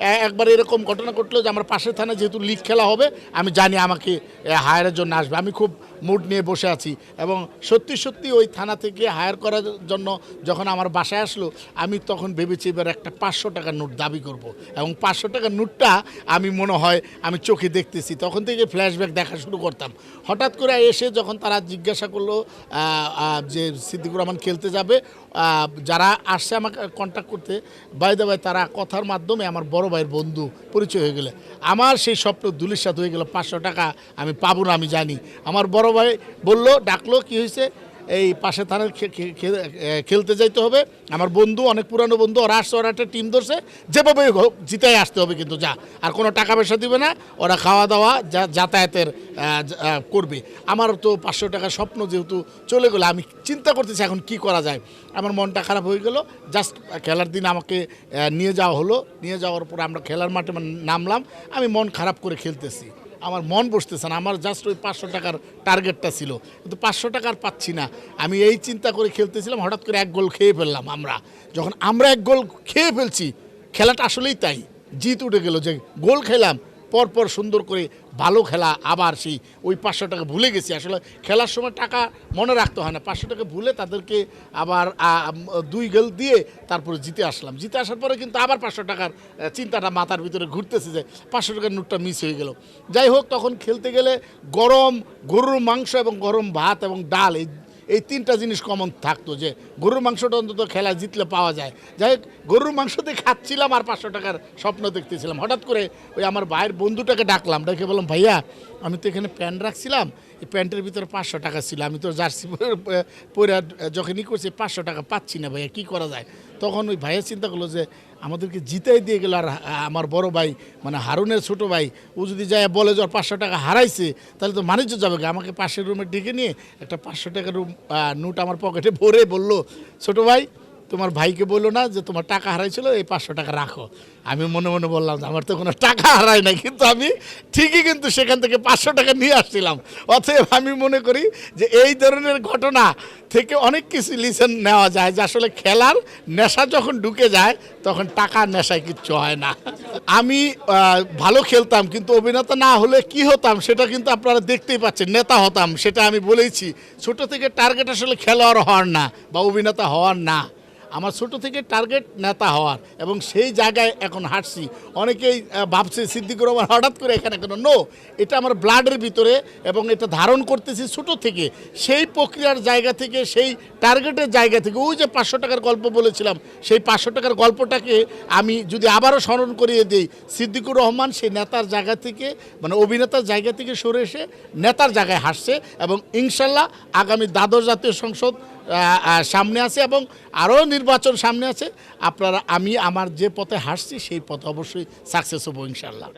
একবার এরকম ঘটনা ঘটলো যে আমার পাশের থানায় যেহেতু লিগ খেলা হবে, আমি জানি আমাকে হায়ারের জন্য আসবে। আমি খুব মুড নিয়ে বসে আছি এবং সত্যি সত্যি ওই থানা থেকে হায়ার করার জন্য যখন আমার বাসায় আসলো, আমি তখন ভেবেছি এবার একটা পাঁচশো টাকার নোট দাবি করব এবং পাঁচশো টাকার নোটটা আমি মনে হয় আমি চোখে দেখতেছি। তখন থেকে ফ্ল্যাশব্যাক দেখা শুরু করতাম। হঠাৎ করে এসে যখন তারা জিজ্ঞাসা করল যে সিদ্দিকুর রহমান খেলতে যাবে যারা আসছে আমাকে কন্ট্যাক্ট করতে বাইদা বাই তারা কথার মাধ্যমে আমার বড় ভাইয়ের বন্ধু, পরিচয় হয়ে গেলে। আমার সেই স্বপ্ন দুলিশাত হয়ে গেল, পাঁচশো টাকা আমি পাবো না, আমি জানি। আমার বড় ভাই বলল, ডাকলো, কি হয়েছে? এই পাশে খে- খেলতে যাইতে হবে। আমার বন্ধু, অনেক পুরানো বন্ধু, ওরা আসছে, ওরা একটা টিম ধরছে। যেভাবে হোক, জিতাই আসতে হবে কিন্তু, যা। আর কোনো টাকা পয়সা দিবে না, ওরা খাওয়া দাওয়া, যা- যাতায়াতের করবে। আমার তো পাঁচশো টাকার স্বপ্ন যেহেতু চলে গেলো, আমি চিন্তা করতেছি এখন কি করা যায়। আমার মনটা খারাপ হয়ে গেল, জাস্ট খেলার দিন আমাকে নিয়ে যাওয়া হলো। নিয়ে যাওয়ার পর আমরা খেলার মাঠে মানে নামলাম, আমি মন খারাপ করে খেলতেছি। আমার মন বসতেছে না, আমার জাস্ট ওই পাঁচশো টাকার টার্গেটটা ছিল। কিন্তু পাঁচশো টাকার পাচ্ছি না। আমি এই চিন্তা করে খেলতেছিলাম, হঠাৎ করে এক গোল খেয়ে ফেললাম আমরা। যখন আমরা এক গোল খেয়ে ফেলছি, খেলাটা আসলেই তাই। জিত উঠে গেল যে গোল খেলাম পরপর সুন্দর করে ভালো খেলা আবার সেই ওই পাঁচশো টাকা ভুলে গেছি। আসলে খেলার সময় টাকা মনে রাখতে হয় না। পাঁচশো টাকা ভুলে তাদেরকে আবার দুই গোল দিয়ে তারপরে জিতে আসলাম। জিতে আসার পরে কিন্তু আবার পাঁচশো টাকার চিন্তাটা মাথার ভিতরে ঘুরতেছে যে পাঁচশো টাকার নোটটা মিস হয়ে গেল। যাই হোক, তখন খেলতে গেলে গরম, গরুর মাংস এবং গরম ভাত এবং ডাল এই এই তিনটা জিনিস কমন থাকতো যে গরুর মাংসটা অন্তত খেলা জিতলে পাওয়া যায়। যাই হোক, গরুর মাংস দিয়ে খাচ্ছিলাম আর পাঁচশো টাকার স্বপ্ন দেখতেছিলাম। হঠাৎ করে ওই আমার ভাইয়ের বন্ধুটাকে ডাকলাম, ডেকে বললাম, ভাইয়া, আমি তো এখানে প্যান্ট রাখছিলাম, এই প্যান্টের ভিতরে পাঁচশো টাকা ছিল, আমি তো জার্সি পরে- যখনই করছি, পাঁচশো টাকা পাচ্ছি না ভাইয়া, কী করা যায়? তখন ওই ভাইয়া চিন্তা করল যে আমাদেরকে জিতাই দিয়ে গেল আর আমার বড় ভাই মানে হারুনের ছোট ভাই, ও যদি যায় বলে যে পাঁচশো টাকা হারাইছে, তাহলে তো বাণিজ্য যাবে। আমাকে পাশের রুমে ডেকে নিয়ে একটা পাঁচশো টাকার রুম নোট আমার পকেটে ভরে বলল, ছোট ভাই, তোমার ভাইকে বলল না যে তোমার টাকা হারাইছিল, এই পাঁচশো টাকা রাখো আমি মনে মনে বললাম যে আমার তো কোনো টাকা হারাই নাই, কিন্তু আমি ঠিকই কিন্তু সেখান থেকে পাঁচশো টাকা নিয়ে আসছিলাম অতএব আমি মনে করি যে এই ধরনের ঘটনা থেকে অনেক কিছু লিসেন নেওয়া যায় যে আসলে খেলার নেশা যখন ঢুকে যায়, তখন টাকার নেশায় কিচ্ছু হয় না। আমি ভালো খেলতাম, কিন্তু অভিনেতা না হলে কি হতাম সেটা কিন্তু আপনারা দেখতেই পাচ্ছেন, নেতা হতাম, সেটা আমি বলেইছি। ছোট থেকে টার্গেট আসলে খেলোয়াড় হওয়ার না বা অভিনেতা হওয়ার না। আমার ছোট থেকে টার্গেট নেতা হওয়ার এবং সেই জায়গায় এখন হাঁটছি। অনেকেই ভাবছে সিদ্দিকুর রহমান হঠাৎ করে এখানে কেন? নো এটা আমার ব্লাডের ভিতরে এবং এটা ধারণ করতেছি ছোট থেকে। সেই প্রক্রিয়ার জায়গা থেকে, সেই টার্গেটের জায়গা থেকে। ওই যে পাঁচশো টাকার গল্প বলেছিলাম, সেই পাঁচশো টাকার গল্পটাকে আমি যদি আবারও স্মরণ করিয়ে দিই, সিদ্দিকুর রহমান সেই নেতার জায়গা থেকে মানে অভিনেতার জায়গা থেকে সরে এসে নেতার জায়গায় হাসছে এবং ইনশাল্লাহ আগামী দ্বাদশ জাতীয় সংসদ সামনে আছে এবং আরও নির্বাচন সামনে আছে। আপনারা, আমি আমার যে পথে হাসছি সেই পথে অবশ্যই সাকসেস হব ইনশাল্লাহ